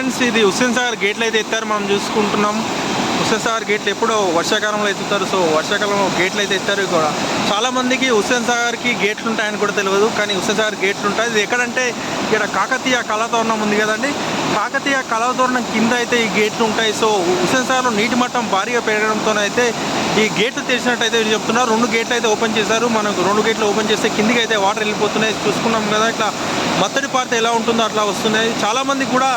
Friends ఇది హుస్సేన్ సాగర్ గేట్లు అయితే ఎత్తారు మనం చూసుకుంటున్నాం. హుస్సేన్ సాగర్ గేట్లు ఎప్పుడో వర్షాకాలంలో ఎత్తుతారు సో వర్షాకాలంలో గేట్లు అయితే ఎత్తారు కూడా చాలా మందికి హుస్సేన్ సాగర్కి గేట్లు ఉంటాయని కూడా తెలియదు కానీ హుస్సేన్ సాగర్ గేట్లు ఉంటాయి. ఇది ఎక్కడంటే ఇక్కడ కాకతీయ కళాతోరణం ఉంది కదండి. కాకతీయ కళాతోరణం కింద అయితే ఈ గేట్లు ఉంటాయి. సో హుసేన్సాగర్లో నీటి మట్టం భారీగా పెరగడంతో అయితే ఈ గేట్లు తెరిచినట్టయితే వీళ్ళు చెప్తున్నారు. రెండు గేట్లు అయితే ఓపెన్ చేశారు. మనకు రెండు గేట్లు ఓపెన్ చేస్తే కిందికి అయితే వాటర్ వెళ్ళిపోతున్నాయి. చూసుకున్నాం కదా ఇట్లా మత్తడి పార్త ఎలా ఉంటుందో అట్లా వస్తున్నాయి. చాలామంది కూడా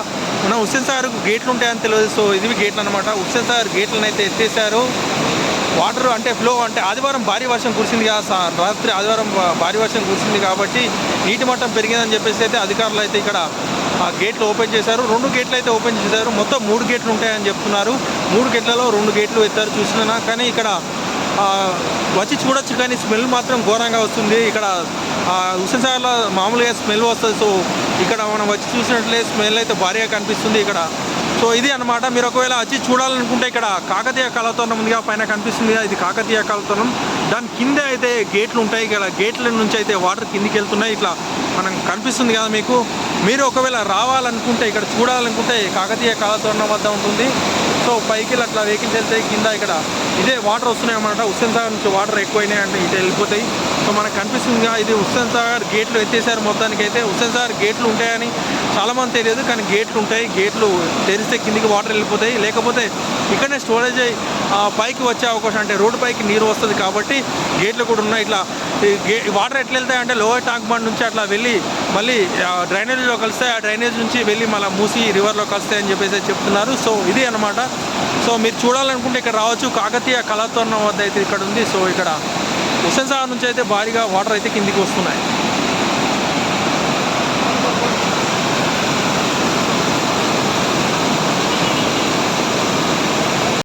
మన హుస్సేన్ సాగర్ గేట్లు ఉంటాయని తెలియదు. సో ఇది గేట్లు అనమాట హుస్సేన్ సాగర్ గేట్లను అయితే ఎత్తేసారు వాటర్ అంటే ఫ్లో అంటే ఆదివారం భారీ వర్షం కురిసింది కదా రాత్రి ఆదివారం భారీ వర్షం కురిసింది కాబట్టి నీటి మట్టం పెరిగిందని చెప్పేసి అయితే అధికారులు అయితే ఇక్కడ గేట్లు ఓపెన్ చేశారు. రెండు గేట్లు అయితే ఓపెన్ చేశారు. మొత్తం మూడు గేట్లు ఉంటాయని చెప్తున్నారు. మూడు గేట్లలో రెండు గేట్లు ఎత్తారు చూసినా కానీ ఇక్కడ వచ్చి చూడొచ్చు కానీ స్మెల్ మాత్రం ఘోరంగా వస్తుంది. ఇక్కడ ఆ, హుస్సేన్ సాగర్లో మామూలుగా స్మెల్ వస్తుంది. సో ఇక్కడ మనం వచ్చి చూసినట్లే స్మెల్ అయితే భారీగా కనిపిస్తుంది ఇక్కడ. సో ఇది అన్నమాట. మీరు ఒకవేళ వచ్చి చూడాలనుకుంటే ఇక్కడ కాకతీయ కళాతోరణం ఉందిగా పైన కనిపిస్తుంది. ఇది కాకతీయ కళాతోరణం దాని కింద అయితే గేట్లు ఉంటాయి. ఇక్కడ గేట్ల నుంచి అయితే వాటర్ కిందికి వెళ్తున్నాయి. ఇట్లా మనం కనిపిస్తుంది కదా మీకు? మీరు ఒకవేళ రావాలనుకుంటే ఇక్కడ చూడాలనుకుంటే కాకతీయ కళాతోరణం వద్ద ఉంటుంది. సో పైకి అట్లా వెహికల్స్ వెళ్తాయి కింద ఇక్కడ ఇదే వాటర్ వస్తున్నాయి అన్నమాట. హుస్సేన్ సాగర్ నుంచి వాటర్ ఎక్కువైనాయి అంటే ఇటు వెళ్ళిపోతాయి. సో మనకు కనిపిస్తుందిగా ఇది హుస్సేన్ సాగర్ గేట్లు ఎత్తేసారు మొత్తానికి అయితే హుస్సేన్ సాగర్ గేట్లు ఉంటాయని చాలామంది తెలియదు కానీ గేట్లు ఉంటాయి. గేట్లు తెరిస్తే కిందికి వాటర్ వెళ్ళిపోతాయి. లేకపోతే ఇక్కడనే స్టోరేజ్ అయ్యి ఆ, పైకి వచ్చే అవకాశం అంటే రోడ్డు పైకి నీరు వస్తుంది కాబట్టి గేట్లు కూడా ఉన్నాయి. ఇట్లా వాటర్ ఎట్లా వెళ్తాయి అంటే లోయర్ ట్యాంక్ బండ్ నుంచి అట్లా వెళ్ళి మళ్ళీ డ్రైనేజ్లో కలిస్తే ఆ డ్రైనేజ్ నుంచి వెళ్ళి మళ్ళీ మూసి రివర్లో కలుస్తాయి అని చెప్పేసి చెప్తున్నారు. సో ఇది అన్నమాట. సో మీరు చూడాలనుకుంటే ఇక్కడ రావచ్చు. కాకతీయ కళాతోరణం వద్ద అయితే ఇక్కడ ఉంది. సో ఇక్కడ హుస్సేన్ సాగర్ నుంచి అయితే భారీగా వాటర్ అయితే కిందికి వస్తున్నాయి.